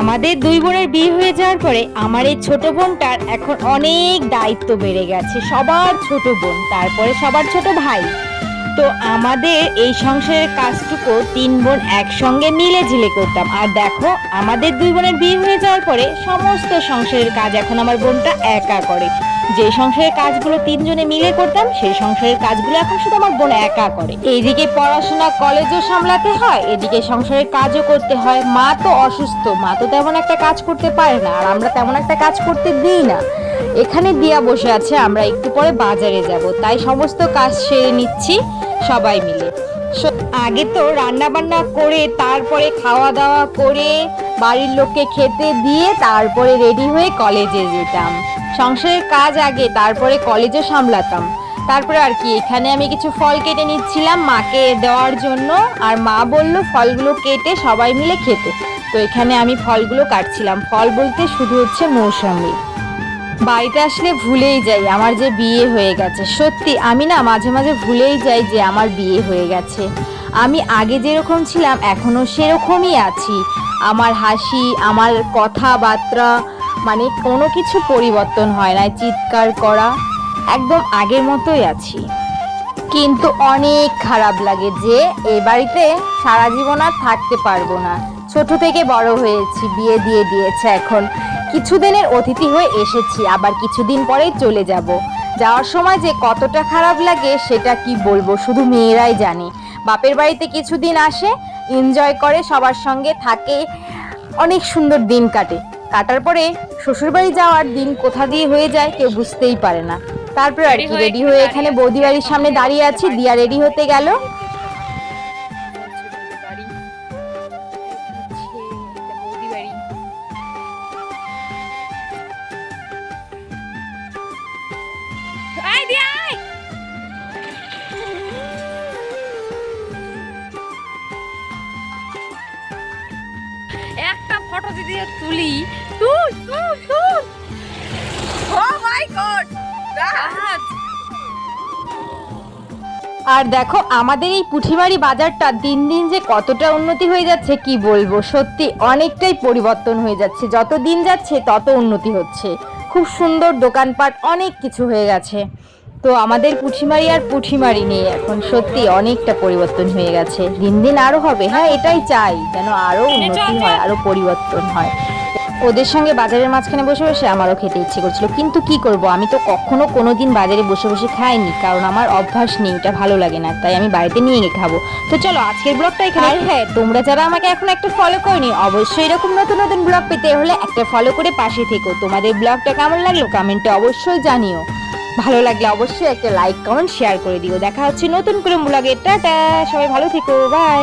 আমাদের দুই বোনের বিয়ে হয়ে যাওয়ার পরে আমার এই ছোট বোনটার এখন অনেক দায়িত্ব বেড়ে গেছে। সবার ছোট বোন, তারপরে সবার ছোট ভাই। তো আমাদের এই সংসারের কাজটুকু তিন বোন একসঙ্গে মিলে ঝিলে করতাম। আর দেখো, আমাদের দুই বোনের বিয়ে হয়ে যাওয়ার পরে সমস্ত সংসারের কাজ এখন আমার বোনটা একা করে। যে সংসারের কাজগুলো তিনজনে মিলে করতাম, সেই সংসারের কাজগুলো এখন শুধু আমার বোন একা করে। এইদিকে পড়াশোনা কলেজও সামলাতে হয়, এদিকে সংসারের কাজও করতে হয়। মা তো অসুস্থ, মা তো তেমন একটা কাজ করতে পারে না, আর আমরা তেমন একটা কাজ করতে দিই না। এখানে দিয়া বসে আছে, আমরা একটু পরে বাজারে যাব। তাই সমস্ত কাজ সেরে নিচ্ছি। সবাই মিলে। আগে তো রান্না বান্না করে, তারপরে খাওয়া দাওয়া করে, বাড়ির লোককে খেতে দিয়ে তারপরে রেডি হয়ে কলেজে যেতাম। সংসারের কাজ আগে, তারপরে কলেজও সামলাতাম। তারপরে আর কি, এখানে আমি কিছু ফল কেটে নিচ্ছিলাম মাকে দেওয়ার জন্য, আর মা বলল ফলগুলো কেটে সবাই মিলে খেতে। তো এখানে আমি ফলগুলো কাটছিলাম। ফল বলতে শুধু হচ্ছে মৌসুমি। বাড়িতে আসলে ভুলেই যাই, আমার যে বিয়ে হয়ে গেছে। সত্যি, আমি না মাঝে মাঝে ভুলেই যাই যে আমার বিয়ে হয়ে গেছে। আমি আগে যেরকম ছিলাম, এখনও সেরকমই আছি। আমার হাসি, আমার কথাবার্তা মানে কোনো কিছু পরিবর্তন হয় না, চিৎকার করা, একদম আগের মতোই আছি। কিন্তু অনেক খারাপ লাগে যে, এ বাড়িতে সারা জীবন আর থাকতে পারব না। ছোট থেকে বড় হয়েছি বিয়ে দিয়ে দিয়েছে এখন। কিছুদিনের অতিথি হয়ে এসেছি আবার কিছুদিন পরেই চলে যাব। যাওয়ার সময় যে কতটা খারাপ লাগে সেটা কি বলব? শুধু মেয়েরাই জানে। বাপের বাড়িতে কিছুদিন আসে এনজয় করে সবার সঙ্গে থাকে। অনেক সুন্দর দিন কাটে। কাটার পরে শ্বশুরবাড়ি যাওয়ার দিন কোথা দিয়ে হয়ে যায় কেউ বুঝতেই পারে না। তারপরে আর কি রেডি হয়ে এখানে বৌদি বাড়ির সামনে দাঁড়িয়ে আছি দিয়া রেডি হতে গেল। একটা ফটো যদি তুলি তুই তুই তুই। আর দেখো আমাদের এই পুঁঠিবাড়ি বাজারটা দিন দিন যে কতটা উন্নতি হয়ে যাচ্ছে কি বলব? সত্যি অনেকটাই পরিবর্তন হয়ে যাচ্ছে। যত দিন যাচ্ছে তত উন্নতি হচ্ছে। খুব সুন্দর দোকানপাট অনেক কিছু হয়ে গেছে। তো আমাদের পুঁঠিমারি আর পুঁঠিমারি নেই এখন। সত্যি অনেকটা পরিবর্তন হয়ে গেছে। দিন দিন আরও হবে। হ্যাঁ এটাই চাই যেন আরও উন্নতি হয় আরও পরিবর্তন হয়। ওদের সঙ্গে বাজারের মাঝখানে বসে বসে আমারও খেতে ইচ্ছে করছিল। কিন্তু কি করব? আমি তো কখনো কোনোদিন বাজারে বসে বসে খাইনি, কারণ আমার অভ্যাস নেই, এটা ভালো লাগে না, তাই আমি বাড়িতে নিয়ে গিয়ে খাব। তো চলো, আজকের ব্লগটা এখানে আর হ্যাঁ তোমরা যারা আমাকে এখন একটা ফলো করনি, অবশ্যই এরকম নতুন নতুন ব্লগ পেতে হলে একটা ফলো করে পাশে থেকো। তোমাদের ব্লগটা কেমন লাগল কমেন্টে অবশ্যই জানিও। ভালো লাগলে অবশ্যই একটা লাইক কমেন্ট শেয়ার করে দিও। দেখা হচ্ছে নতুন করে ব্লগে টাটা, সবাই ভালো থেকো বাই